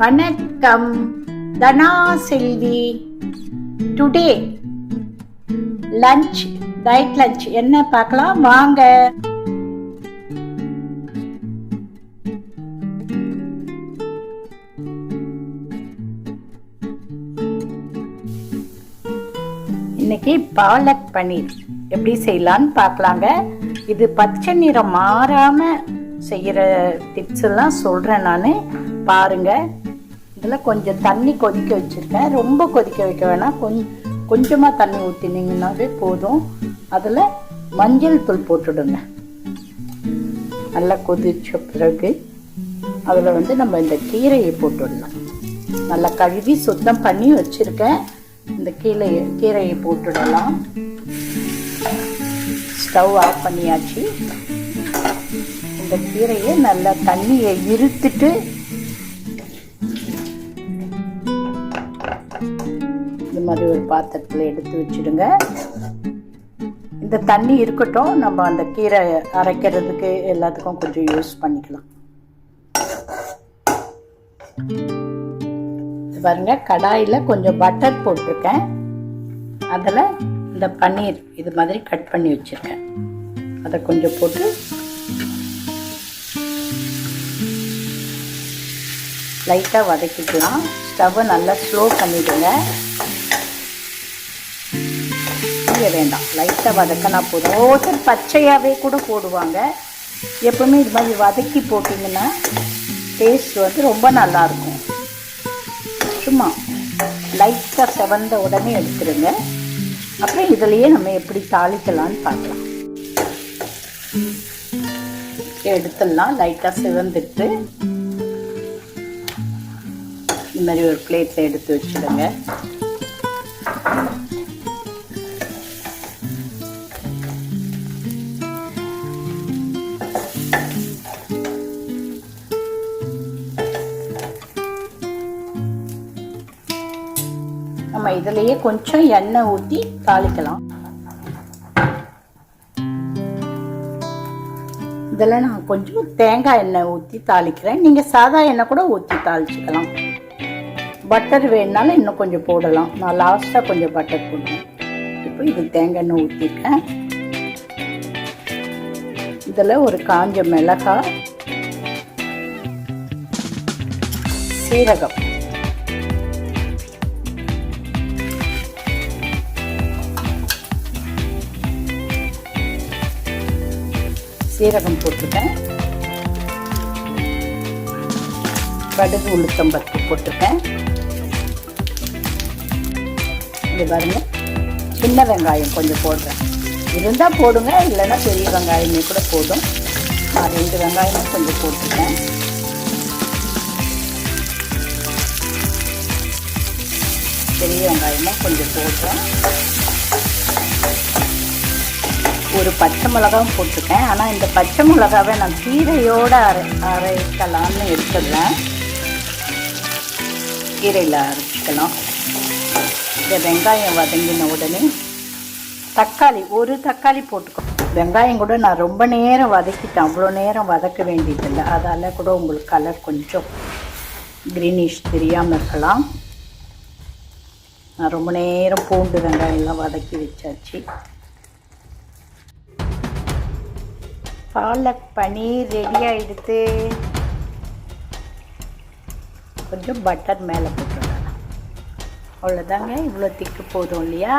வணக்கம். Dhana Selvi today lunch diet lunch என்ன பார்க்கலாம்? வாங்க. இன்னைக்கு பாலக் பன்னீர். எப்படி செய்யலான்னு பார்க்கலாங்க. இது பச்சை நிறம் மாறாம செய்யற டிப்ஸ் எல்லாம் சொல்றேன் நான். பாருங்க. இதில் கொஞ்சம் தண்ணி கொதிக்க வச்சுருக்கேன். ரொம்ப கொதிக்க வைக்க வேணாம். கொஞ்சம் கொஞ்சமாக தண்ணி ஊற்றினீங்கன்னாவே போதும். அதில் மஞ்சள் தூள் போட்டுடுங்க. நல்லா கொதிச்ச பிறகு அதில் வந்து நம்ம இந்த கீரையை போட்டுடலாம் நல்லா கழுவி சுத்தம் பண்ணி வச்சுருக்கேன். இந்த கீரை கீரையை போட்டுடலாம். ஸ்டவ் ஆஃப் பண்ணியாச்சு. இந்த கீரையை நல்லா தண்ணியை இருத்துட்டு மாதிரி ஒரு பாத்திரத்தில் எடுத்து வச்சிடுங்க. இந்த தண்ணி இருக்கட்டும் நம்ம அந்த கீரை அரைக்கிறதுக்கு எல்லாத்துக்கும் கொஞ்சம் யூஸ் பண்ணிக்கலாம். பாருங்க கடாயில் கொஞ்சம் பட்டர் போட்டிருக்கேன். அதில் இந்த பன்னீர் இது மாதிரி கட் பண்ணி வச்சுருக்கேன். அதை கொஞ்சம் போட்டு லைட்டாக வதக்கிக்கலாம். ஸ்டவ்வை நல்லா ஸ்லோ பண்ணிவிடுங்க வதங்க வேண்டாம். லைட்டாக வதக்கினா போதும். ஒவ்வொருத்தர் பச்சையாகவே கூட போடுவாங்க. எப்பவுமே இது மாதிரி வதக்கி போட்டிங்கன்னா டேஸ்ட் வந்து ரொம்ப நல்லாயிருக்கும். சும்மா லைட்டாக செவந்த உடனே எடுத்துருங்க. அப்புறம் இதுலேயே நம்ம எப்படி தாளிக்கலாம்னு பார்க்கலாம். எடுத்துடலாம். லைட்டாக சிவந்துட்டு இந்த மாதிரி ஒரு பிளேட்டில் எடுத்து வச்சுடுங்க. நம்ம இதுலயே கொஞ்சம் எண்ணெய் ஊற்றி தாளிக்கலாம். இதில் நான் கொஞ்சம் தேங்காய் எண்ணெய் ஊற்றி தாளிக்கிறேன். நீங்கள் சாதா எண்ணெய் கூட ஊற்றி தாளிச்சுக்கலாம். பட்டர் வேணுனாலும் இன்னும் கொஞ்சம் போடலாம். நான் லாஸ்ட்டாக கொஞ்சம் பட்டர் போடுவேன் இப்போ இது தேங்காய் எண்ணெய் ஊற்றிருக்கேன் இதில் ஒரு காஞ்ச மிளகாய் சீரகம். சீரகம் போட்டுருக்கேன் கடுகு உளுத்தம்பருப்பு போட்டிருக்கேன் இது பாருங்க. சின்ன வெங்காயம் கொஞ்சம் போடுறேன். இருந்தால் போடுங்க இல்லைன்னா பெரிய வெங்காயமே கூட போதும். நான் ரெண்டு வெங்காயமும் கொஞ்சம் போட்டுருக்கேன் பெரிய வெங்காயமும் கொஞ்சம் போடுறேன். ஒரு பச்சை மிளகாவும் போட்டிருக்கேன். ஆனால் இந்த பச்சை மிளகாவை நான் கீரையோடு அரை அரைக்கலாம்னு எடுத்துடுறேன் கீரையில் அரைச்சிக்கலாம். இந்த வெங்காயம் வதங்கின உடனே தக்காளி ஒரு தக்காளி போட்டுக்கோ. வெங்காயம் கூட நான் ரொம்ப நேரம் வதக்கிட்டேன். அவ்வளோ நேரம் வதக்க வேண்டியதில்லை. அதால் கூட உங்களுக்கு கலர் கொஞ்சம் க்ரீனிஷ் தெரியாமல் இருக்கலாம். நான் ரொம்ப நேரம் பூண்டு வெங்காயம்லாம் வதக்கி வச்சாச்சு. பாலக் பனீர் ரெடி ஆகிடுது கொஞ்சம் பட்டர் மேலே போட்டுருங்க அவ்வளோதாங்க இவ்வளோ திக்கு போதும் இல்லையா?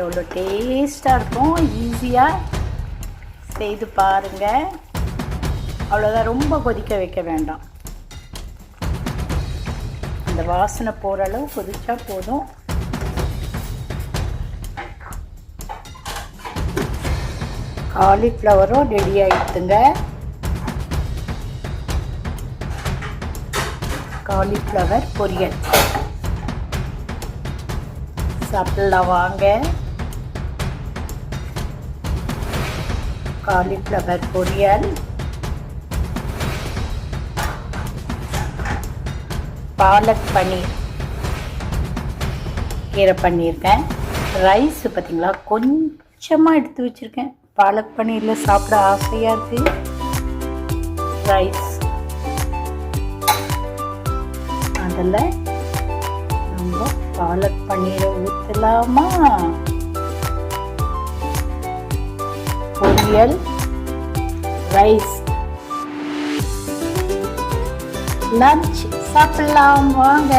எவ்வளோ டேஸ்ட்டாக இருக்கும் ஈஸியாக செய்து பாருங்கள் அவ்வளோதான் ரொம்ப கொதிக்க வைக்க வேண்டாம். அந்த வாசனை போகிற அளவு கொதிச்சா போதும். காலிஃப்ளவரும் ரெடி ஆகிடுத்துங்க காலிஃப்ளவர் பொரியல். சாப்பிடலாம் வாங்க. காலிஃப்ளவர் பொரியல். பாலக் பன்னீர். கீரை பண்ணியிருக்கேன் ரைஸ் பார்த்தீங்களா? கொஞ்சமாக எடுத்து வச்சுருக்கேன். பாலக் பன்னீரில் சாப்பிட ஆசையாக இருக்குது ரைஸ் அதில் நம்ம பாலக் பன்னீரை ஊற்றலாமா பொரியல் ரைஸ் லஞ்ச் சாப்பிடலாம் வாங்க.